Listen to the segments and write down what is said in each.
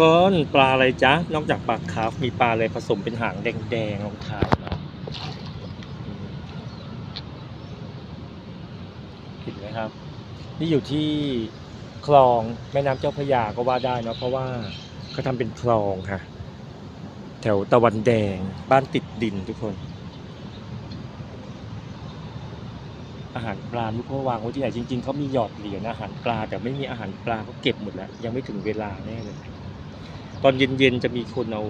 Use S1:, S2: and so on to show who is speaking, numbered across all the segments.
S1: คนปลาอะไรจ๊ะ นอกจากปลาคาร์ฟมีปลาอะไรผสมเป็นหางแดงๆรองท้ายเนาะอืมเห็นไหมครับ นี่อยู่ที่คลองแม่น้ำเจ้าพระยาก็ว่าได้เนาะเพราะว่าเขาทำเป็นคลองค่ะ แถวตะวันแดงบ้านติดดินทุกคน อาหารปลาลูกเขาวางไว้ที่ไหนจริงๆเขามีหยอดเหรียญอาหารปลาแต่ไม่มีอาหารปลาเขาเก็บหมดแล้ว ยังไม่ถึงเวลาแน่เลย ตอนเย็นๆจะมีคนเอา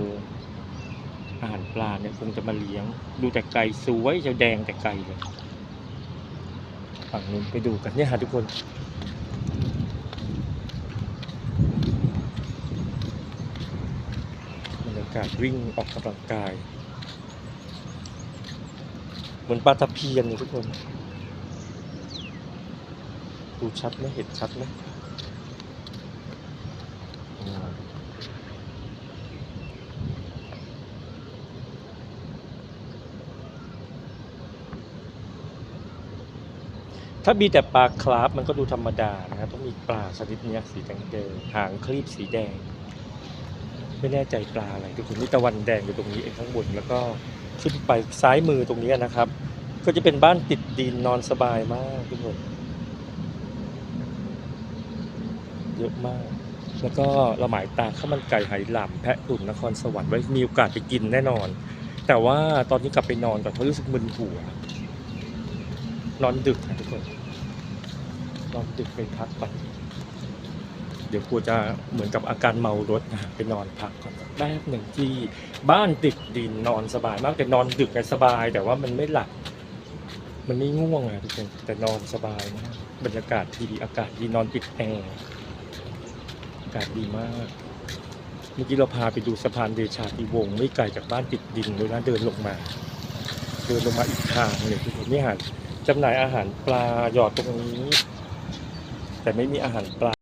S1: อาหารปลาเนี่ยคงจะมาเลี้ยง ดูแต่ไก่สวยจะแดงแต่ไก่เลยฝั่งนู้นไปดูกันเนี่ยฮะทุกคนบรรยากาศวิ่งออกกำลังกาย เหมือนปลาตะเพียนเลยทุกคน ดูชัดไหมเห็นชัดไหม ถ้ามีแต่ปลาคราฟมันก็ดูธรรมดานะต้องมีปลาชนิดเนี้ยสีแดงแดงๆหางคลีบสีแดง ไม่แน่ใจปลาอะไรทุกคนนี่ตะวันแดงอยู่ตรงนี้เองข้างบนแล้วก็ขึ้นไปซ้ายมือตรงนี้นะครับ ก็จะเป็นบ้านติดดินนอนสบายมากทุกคนเยอะมาก แล้วก็ละหมายตาข้าวมันไก่ไหหลำแพะตุ่นนครสวรรค์ไว้มีโอกาสไปกินแน่นอน แต่ว่าตอนนี้กลับไปนอนก่อนเพราะรู้สึกมึนหัว นอนดึกนะทุกคนนอนดึกไปพักก่อนเดี๋ยวกลัวจะเหมือนกับอาการเมารถนะไปนอนพักก่อนแป๊บหนึ่งที่บ้านติดดินนอนสบายมากแต่นอนดึกไงสบาย แต่ว่ามันไม่หลับมันไม่ง่วงอะทุกคนแต่นอนสบายมากบรรยากาศดีอากาศดีนอนติดแอร์อากาศดีมากเมื่อกี้เราพาไปดูสะพานเดชาติวงไม่ไกลจากบ้านติดดินเลยนะเดินลงมา เดินลงมาอีกทางเลยทุกคนนี่อาหาร จำหน่ายอาหารปลาหยอดตรงนี้ แต่ไม่มีอาหารปลา